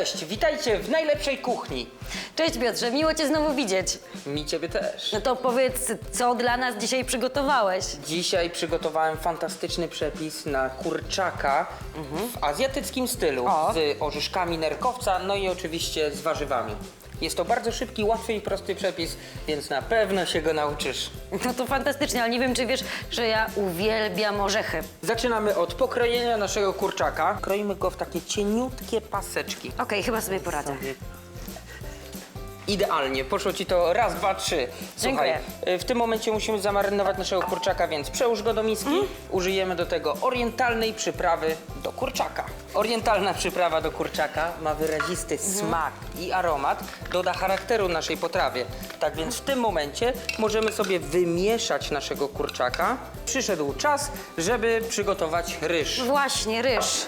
Cześć, witajcie w najlepszej kuchni. Cześć Piotrze, miło Cię znowu widzieć. Mi ciebie też. No to powiedz, co dla nas dzisiaj przygotowałeś? Dzisiaj przygotowałem fantastyczny przepis na kurczaka w azjatyckim stylu O. z orzeszkami nerkowca, no i oczywiście z warzywami. Jest to bardzo szybki, łatwy i prosty przepis, więc na pewno się go nauczysz. No to fantastycznie, ale nie wiem, czy wiesz, że ja uwielbiam orzechy. Zaczynamy od pokrojenia naszego kurczaka. Kroimy go w takie cieniutkie paseczki. Okej, chyba sobie poradzę. Idealnie, poszło ci to raz, dwa, trzy. Słuchaj, Dziękuję. w tym momencie musimy zamarynować naszego kurczaka, więc przełóż go do miski. Mhm. Użyjemy do tego orientalnej przyprawy do kurczaka. Orientalna przyprawa do kurczaka ma wyrazisty Mhm. smak i aromat, doda charakteru naszej potrawie. Tak więc w tym momencie możemy sobie wymieszać naszego kurczaka. Przyszedł czas, żeby przygotować ryż. Właśnie, ryż.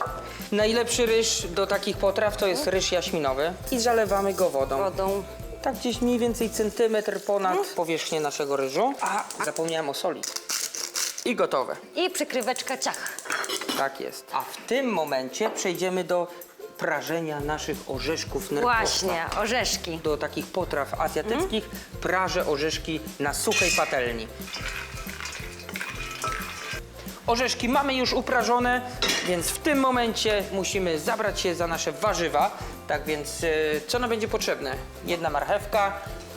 Najlepszy ryż do takich potraw to jest ryż jaśminowy i zalewamy go wodą. Wodą. Tak gdzieś mniej więcej centymetr ponad powierzchnię naszego ryżu. A, zapomniałem o soli. I gotowe. I przykryweczka ciach. Tak jest. A w tym momencie przejdziemy do prażenia naszych orzeszków nerkowca. Właśnie, orzeszki. Do takich potraw azjatyckich prażę orzeszki na suchej patelni. Orzeszki mamy już uprażone, więc w tym momencie musimy zabrać się za nasze warzywa. Tak więc y, co nam będzie potrzebne? Jedna marchewka.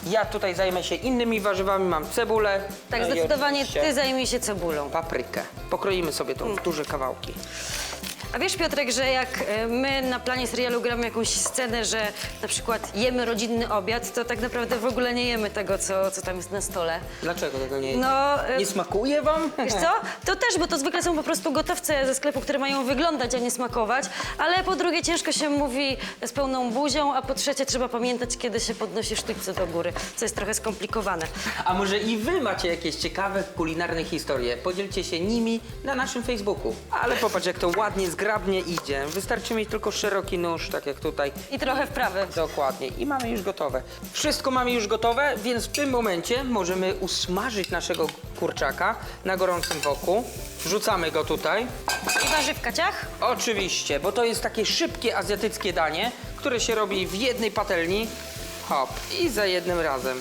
Ja tutaj zajmę się innymi warzywami, mam cebulę. Tak, no i zdecydowanie oczywiście Ty zajmij się cebulą. Paprykę. Pokroimy sobie to w duże kawałki. A wiesz Piotrek, że jak e, my na planie serialu gramy jakąś scenę, że na przykład jemy rodzinny obiad, to tak naprawdę w ogóle nie jemy tego, co, co tam jest na stole. Dlaczego tego nie No, y- Nie smakuje wam? Wiesz co? To też, bo to zwykle są po prostu gotowce ze sklepu, które mają wyglądać, a nie smakować. Ale po drugie ciężko się mówi z pełną buzią, a po trzecie trzeba pamiętać, kiedy się podnosi sztućce do góry, co jest trochę skomplikowane. A może i wy macie jakieś ciekawe kulinarne historie? Podzielcie się nimi na naszym Facebooku. Ale popatrz, jak to ładnie, zgrabnie idzie. Wystarczy mieć tylko szeroki nóż, tak jak tutaj. I trochę wprawy. Dokładnie. I mamy już gotowe. Wszystko mamy już gotowe, więc w tym momencie możemy usmażyć naszego kurczaka na gorącym woku. Wrzucamy go tutaj. I warzywka ciach? Oczywiście, bo to jest takie szybkie azjatyckie danie, które się robi w jednej patelni. Hop, i za jednym razem.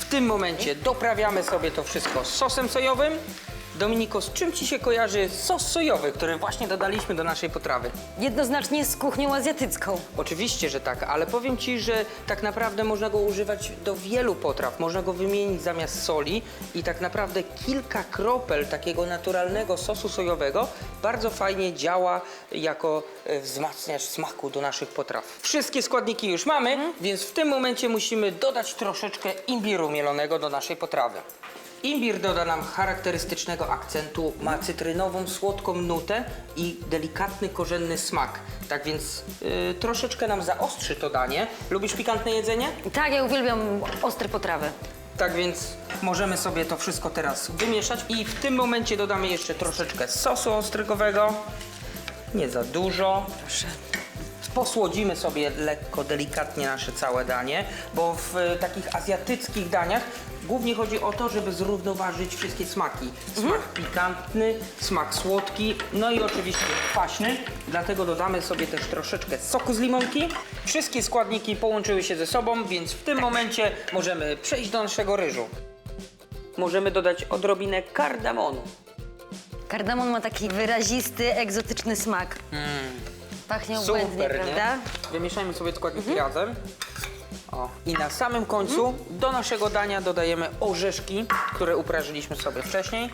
W tym momencie doprawiamy sobie to wszystko sosem sojowym. Dominiko, z czym ci się kojarzy sos sojowy, który właśnie dodaliśmy do naszej potrawy? Jednoznacznie z kuchnią azjatycką. Oczywiście, że tak, ale powiem Ci, że tak naprawdę można go używać do wielu potraw. Można go wymienić zamiast soli i tak naprawdę kilka kropel takiego naturalnego sosu sojowego bardzo fajnie działa jako e, wzmacniacz smaku do naszych potraw. Wszystkie składniki już mamy, więc w tym momencie musimy dodać troszeczkę imbiru mielonego do naszej potrawy. Imbir doda nam charakterystycznego akcentu, ma cytrynową, słodką nutę i delikatny, korzenny smak. Tak więc y, troszeczkę nam zaostrzy to danie. Lubisz pikantne jedzenie? Tak, ja uwielbiam ostre potrawy. Tak więc możemy sobie to wszystko teraz wymieszać i w tym momencie dodamy jeszcze troszeczkę sosu ostrygowego. Nie za dużo. Proszę. Posłodzimy sobie lekko, delikatnie nasze całe danie, bo w e, takich azjatyckich daniach głównie chodzi o to, żeby zrównoważyć wszystkie smaki. Smak pikantny, smak słodki, no i oczywiście kwaśny. Dlatego dodamy sobie też troszeczkę soku z limonki. Wszystkie składniki połączyły się ze sobą, więc w tym momencie możemy przejść do naszego ryżu. Możemy dodać odrobinę kardamonu. Kardamon ma taki wyrazisty, egzotyczny smak. Pachnie obłędnie, Super, prawda? nie? Wymieszajmy sobie składniki razem. O. I na samym końcu do naszego dania dodajemy orzeszki, które uprażyliśmy sobie wcześniej.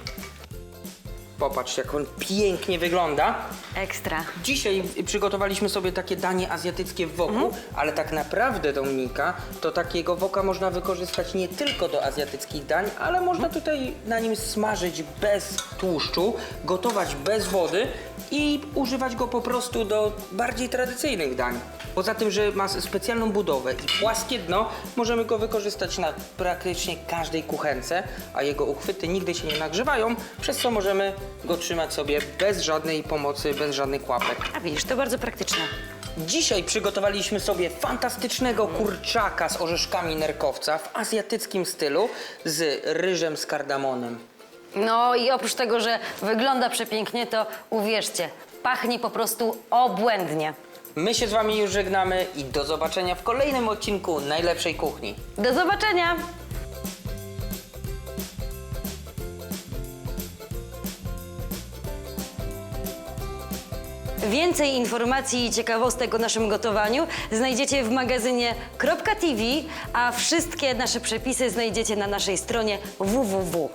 Popatrz, jak on pięknie wygląda. Ekstra. Dzisiaj przygotowaliśmy sobie takie danie azjatyckie w woku, ale tak naprawdę, Dominika, to takiego woka można wykorzystać nie tylko do azjatyckich dań, ale można tutaj na nim smażyć bez tłuszczu, gotować bez wody i używać go po prostu do bardziej tradycyjnych dań. Poza tym, że ma specjalną budowę i płaskie dno, możemy go wykorzystać na praktycznie każdej kuchence, a jego uchwyty nigdy się nie nagrzewają, przez co możemy go trzymać sobie bez żadnej pomocy, bez żadnych łapek. A widzisz, to bardzo praktyczne. Dzisiaj przygotowaliśmy sobie fantastycznego kurczaka z orzeszkami nerkowca w azjatyckim stylu z ryżem z kardamonem. No i oprócz tego, że wygląda przepięknie, to uwierzcie, pachnie po prostu obłędnie. My się z Wami już żegnamy i do zobaczenia w kolejnym odcinku Najlepszej Kuchni. Do zobaczenia! Więcej informacji i ciekawostek o naszym gotowaniu znajdziecie w magazynie .tv, a wszystkie nasze przepisy znajdziecie na naszej stronie www.